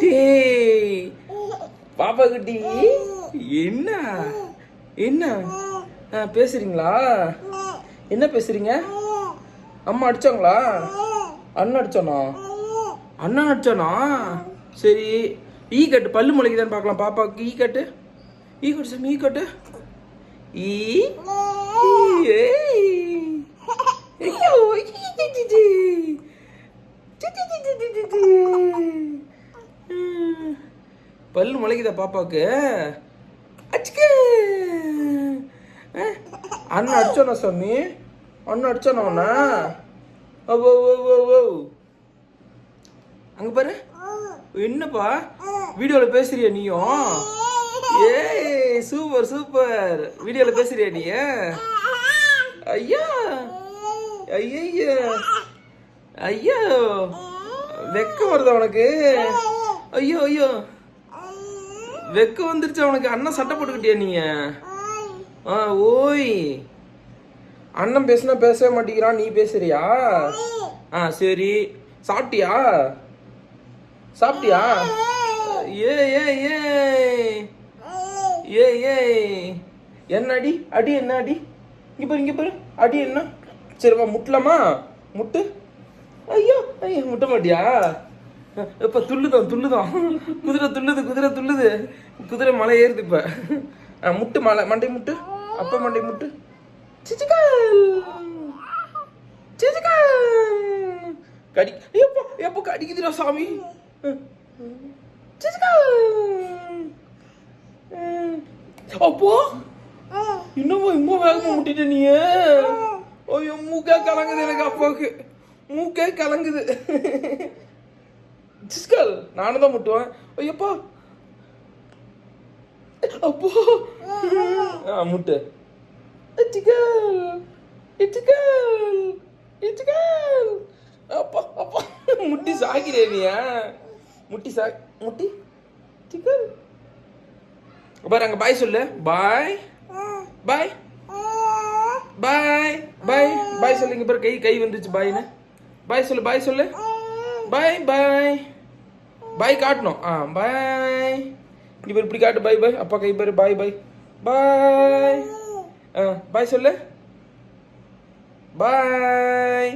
டேய் பாப்பா குட்டி என்ன? என்ன? ஆ, பேசுறீங்களா? என்ன பேசுறீங்க? அம்மா அடிச்சாங்களா? அண்ணன் அடிச்சானா? அண்ணன் அடிச்சானா? சரி. ஈ கட்டு பல்லு முளைக்குதான்னு பார்க்கலாம். பாப்பாவுக்கு ஈ கட்டு. ஈ கட்டு சாமி ஈ கட்டு. ஈ பல்லு முளைக்குதா பாப்பாவுக்கு? அச்சுக்கு! அண்ணன் அடிச்சோண்ணா சாமி? அண்ணன் அடிச்சோண்ணா ஓ ஓ ஓ ஓ ஓ அங்க பாரு. என்னப்பா? வீடியோல பேசுறியா நீயும் ஏய் சூப்பர் சூப்பர் வீடியோல பேசுறியா நீ? ஐயா! ஐயா ஐயோ! வெக்கம் வருதா உனக்கு? ஐயோ ஐயோ! வெக்க வந்துருச்சு அவனுக்கு அண்ணன் சட்டை போட்டுக்கிட்டியா நீங்க? ஆ ஓய். அண்ணன் பேசினா பேசவே மாட்டேங்கிறான் நீ பேசுறியா? ஆ சரி. சாப்பிட்டியா? சாப்பிட்டியா? ஏ ஏ ஏ. ஏ ஏ. என்ன அடி? அடி என்ன அடி? இங்கே பாரு இங்கே பாரு. அடி என்ன? சரிப்பா முட்டலாமா? முட்டு? ஐயோ ஐயோ முட்ட மாட்டியா? இப்ப துள்ளுதான் துள்ளுதான் குதிரை துள்ளுது குதிரை துள்ளுது. குதிரை மலை ஏறுது இப்ப. முட்டு மலை மண்டை முட்டு? அப்ப மண்டை முட்டு? சிச்சிக்கல் சிச்சிக்கல் கடி எப்போ எப்போ கடிக்குதுடா சாமி? சிச்சிக்கல் அப்போ! இன்னமும் இன்னும் வேகமா முட்டிட்ட நீ ஐயோ மூக்கே கலங்குது எனக்கு அப்பாவுக்கு. மூக்கே கலங்குது. நானும் தான் முட்டுவேன். ஐயப்பா. அப்போ. ஆ முட்டு. இச்சிக்கல் இச்சிக்கல் இச்சிக்கல் அப்பா அப்பா. முட்டி சாக்கிறே நீயா முட்டி சா முட்டி. சிக்கல் பாரு அங்க பாய் சொல்லு. பாய் பாய் பாய் பாய் பாய் சொல்லுங்க பாரு கை கை வந்துச்சு பாய்னு பாய் சொல்லு பாய் சொல்லு. பாய் பாய் பாய் காட்டணும். ஆ பாய் இப்படி பேர் இப்படி காட்டு பாய் பாய் அப்பா கை பேர் பாய் பாய் பாய் ஆ பாய் சொல்லு. பாய்